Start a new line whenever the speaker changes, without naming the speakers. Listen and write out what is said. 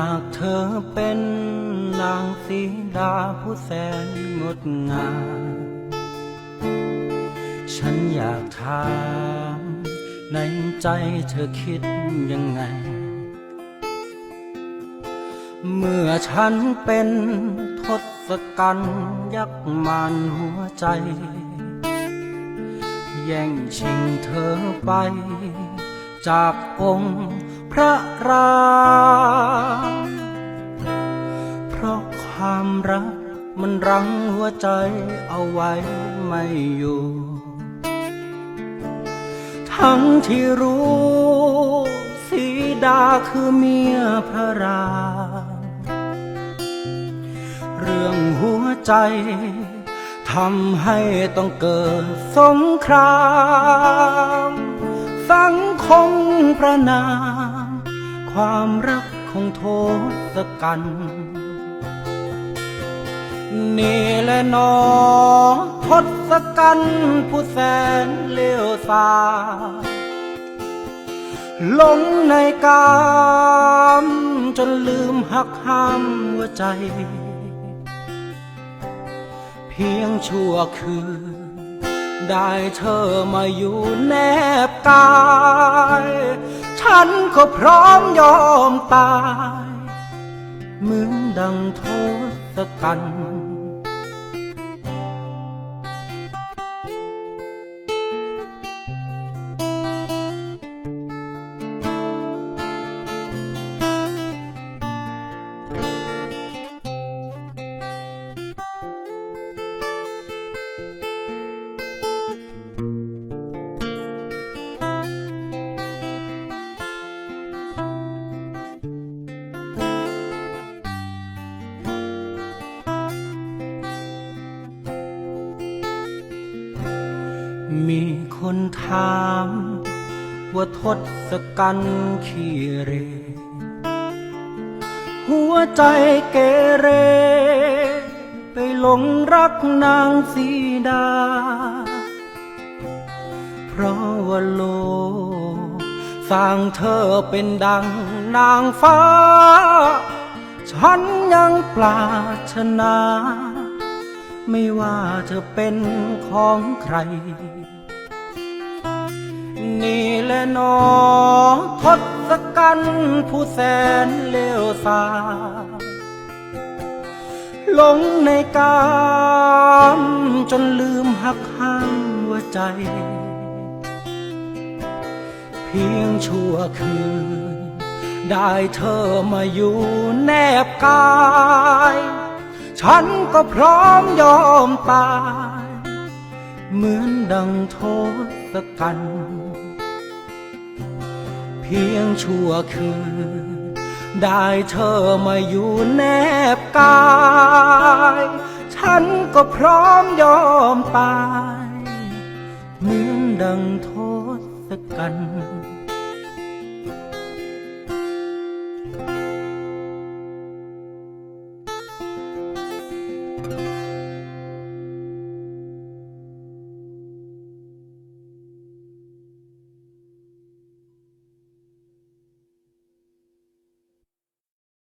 ากเธอเป็นนางสีดาผู้แสนงดงาม ฉันอยากถามในใจเธอคิดยังไง เมื่อฉันเป็นทศกัณฐ์ยักษ์มานหัวใจ แย่งชิงเธอไป จากองค์พระรามเพราะความรักมันรั้งหัวใจเอาไว้ไม่อยู่ ทั้งที่รู้สีดาคือเมียพระรามเรื่องหัวใจทำให้ต้องเกิดสงคราม สัง คมประนามความรักของโทษกัน นี่แหละนอทศกัณฐ์ผู้แสนเลวทราหลงในกามจนลืมหักห้ามหัวใจ เพียงชั่วคืน ได้เธอมาอยู่แนบกาย ฉันก็พร้อมยอมตาย เหมือนดังโทษกัน มีคนถาม ว่าทศกัณฐ์ขี้เร หัวใจเกเร ไปหลงรักนางสีดา เพราะว่าโลกสร้างเธอเป็นดังนางฟ้า ฉันยังปรารถนาไม่ว่าเธอเป็นของใคร นี่แหละนอทศกัณฐ์ผู้แสนเลวทรามหลงในกามจนลืมหักห้ามหัวใจ เพียงชั่วคืน ได้เธอมาอยู่แนบกาย ฉันก็พร้อมยอมตาย เหมือนดังโทษกัน เพียงชั่วคืน ได้เธอมาอยู่แนบกาย ฉันก็พร้อมยอมตาย เหมือนดังโทษกัน